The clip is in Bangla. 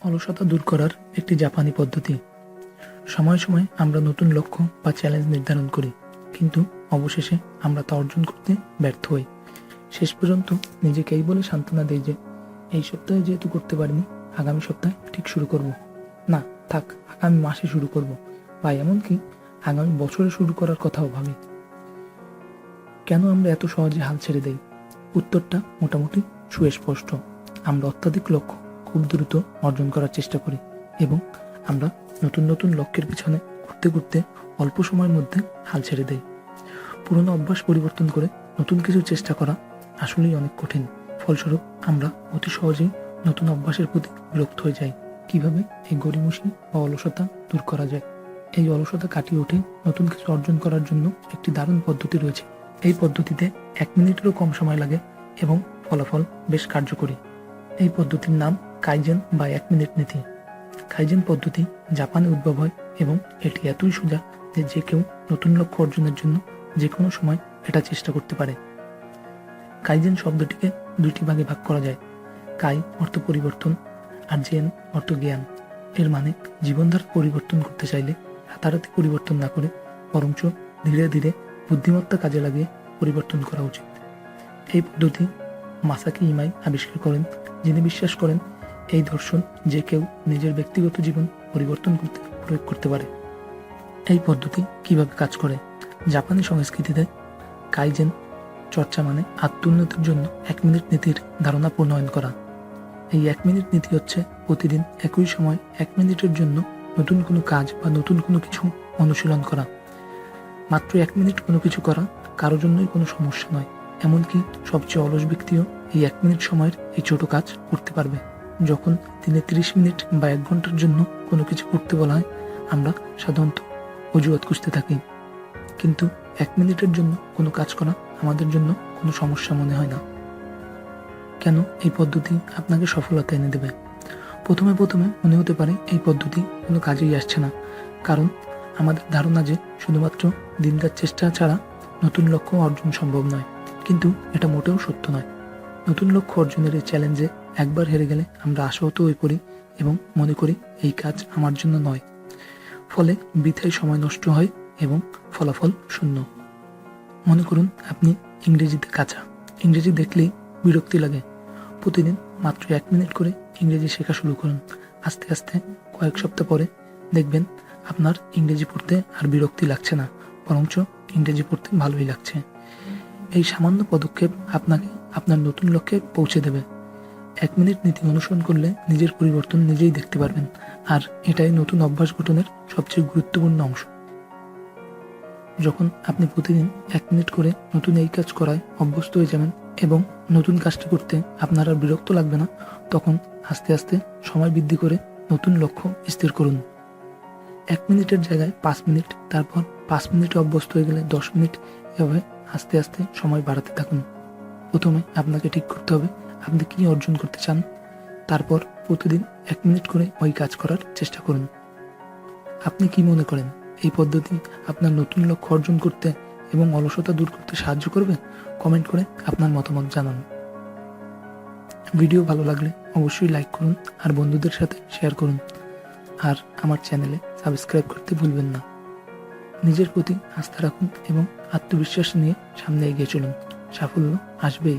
অলসতা দূর করার একটি জাপানি পদ্ধতি। সময় সময় আমরা নতুন লক্ষ্য বা চ্যালেঞ্জ নির্ধারণ করি, কিন্তু অবশেষে আমরা তা অর্জন করতে ব্যর্থ হই। শেষ পর্যন্ত নিজেকে এই বলে সান্ত্বনা দেই যে, এই সপ্তাহে যেহেতু করতে পারিনি, আগামী সপ্তাহে ঠিক শুরু করব। না, থাক, আগামী মাসে শুরু করব। বা এমনকি আগামী বছরে শুরু করার কথাও ভাবি। কেন আমরা এত সহজে হাল ছেড়ে দেই? উত্তরটা মোটামুটি সুস্পষ্ট। আমরা অত্যাধিক লক্ষ্য খুব দ্রুত অর্জন করার চেষ্টা করি এবং আমরা নতুন নতুন লক্ষ্যের পিছনে ঘুরতে ঘুরতে অল্প সময়ের মধ্যে হাল ছেড়ে দেই। পুরনো অভ্যাস পরিবর্তন করে নতুন কিছু চেষ্টা করা আসলেই অনেক কঠিন। ফলস্বরূপ আমরা অতি সহজেই নতুন অভ্যাসের প্রতি বিরক্ত হয়ে যাই। কীভাবে এই গরিমসি বা অলসতা দূর করা যায়? এই অলসতা কাটিয়ে উঠে নতুন কিছু অর্জন করার জন্য একটি দারুণ পদ্ধতি রয়েছে। এই পদ্ধতিতে এক মিনিটেরও কম সময় লাগে এবং ফলাফল বেশ কার্যকরী। এই পদ্ধতির নাম কাইজেন বা এক মিনিট নীতি। কাইজেন পদ্ধতি জাপানে উদ্ভব হয় এবং এটি এতই সোজা যে যে কেউ নতুন লক্ষ্য অর্জনের জন্য যে কোনো সময় এটা চেষ্টা করতে পারে। কাইজেন শব্দটিকে দুটি ভাগে ভাগ করা যায়। কাই অর্থ পরিবর্তন আর জেন অর্থ জ্ঞান। এর মানে জীবনধারা পরিবর্তন করতে চাইলে রাতারাতি পরিবর্তন না করে বরঞ্চ ধীরে ধীরে বুদ্ধিমত্তা কাজে লাগিয়ে পরিবর্তন করা উচিত। এই পদ্ধতি মাসাকি ইমাই আবিষ্কার করেন যিনি বিশ্বাস করেন এই দর্শন যে কেউ নিজের ব্যক্তিগত জীবন পরিবর্তন করতে, প্রয়োগ করতে পারে। এই পদ্ধতি কীভাবে কাজ করে? জাপানি সংস্কৃতিতে কাইজেন চর্চা মানে আত্মোন্নতির জন্য এক মিনিট নীতির ধারণা প্রণয়ন করা। এই এক মিনিট নীতি হচ্ছে প্রতিদিন একই সময় এক মিনিটের জন্য নতুন কোনো কাজ বা নতুন কোনো কিছু অনুশীলন করা। মাত্র এক মিনিট কোনো কিছু করা কারোর জন্যই কোনো সমস্যা নয়, এমনকি সবচেয়ে অলস ব্যক্তিও এই এক মিনিট সময়ের এই ছোট কাজ করতে পারবে। যখন দিনে তিরিশ মিনিট বা এক ঘণ্টার জন্য কোনো কিছু করতে বলা হয়, আমরা সাধারণত অজুহাত খুঁজতে থাকি। কিন্তু এক মিনিটের জন্য কোনো কাজ করা আমাদের জন্য কোনো সমস্যা মনে হয় না। কেন এই পদ্ধতি আপনাকে সফলতা এনে দেবে? প্রথমে প্রথমে মনে হতে পারে এই পদ্ধতি কোনো কাজেই আসছে না। কারণ আমাদের ধারণা যে শুধুমাত্র দিনকার চেষ্টা ছাড়া নতুন লক্ষ্য অর্জন সম্ভব নয়, কিন্তু এটা মোটেও সত্য নয়। নতুন লক্ষ্য অর্জনের এই চ্যালেঞ্জে একবার হেরে গেলে আমরা আশাহত হয়ে পড়ি এবং মনে করি এই কাজ আমার জন্য নয়। ফলে বৃথায় সময় নষ্ট হয় এবং ফলাফল শূন্য। মনে করুন, আপনি ইংরেজিতে কাঁচা। ইংরেজি দেখলেই বিরক্তি লাগে। প্রতিদিন মাত্র এক মিনিট করে ইংরেজি শেখা শুরু করুন। আস্তে আস্তে কয়েক সপ্তাহ পরে দেখবেন আপনার ইংরেজি পড়তে আর বিরক্তি লাগছে না, বরঞ্চ ইংরেজি পড়তে ভালোই লাগছে। এই সামান্য পদক্ষেপ আপনাকে আপনার নতুন লক্ষ্যে পৌঁছে দেবে। এক মিনিট নীতি অনুসরণ করলে নিজের পরিবর্তন নিজেই দেখতে পারবেন। আর এটাই নতুন অভ্যাস গঠনের সবচেয়ে গুরুত্বপূর্ণ অংশ। যখন আপনি প্রতিদিন এক মিনিট করে নতুন এই কাজ করায় অভ্যস্ত হয়ে যাবেন এবং নতুন কাজটি করতে আপনার আর বিরক্ত লাগবে না, তখন আস্তে আস্তে সময় বৃদ্ধি করে নতুন লক্ষ্য স্থির করুন। এক মিনিটের জায়গায় পাঁচ মিনিট, তারপর পাঁচ মিনিটে অভ্যস্ত হয়ে গেলে দশ মিনিট, এভাবে আস্তে আস্তে সময় বাড়াতে থাকুন। প্রথমে আপনাকে ঠিক করতে হবে আপনি কি অর্জন করতে চান? তারপর প্রতিদিন এক মিনিট করে ওই কাজ করার চেষ্টা করুন। আপনি কি মনে করেন এই পদ্ধতি আপনার নতুন লক্ষ্য অর্জন করতে এবং অলসতা দূর করতে সাহায্য করবে? কমেন্ট করে আপনার মতামত জানান। ভিডিও ভালো লাগলে অবশ্যই লাইক করুন আর বন্ধুদের সাথে শেয়ার করুন। আর আমার চ্যানেলে সাবস্ক্রাইব করতে ভুলবেন না। নিজের প্রতি আস্থা রাখুন এবং আত্মবিশ্বাস নিয়ে সামনে এগিয়ে চলুন। সাফল্য আসবেই।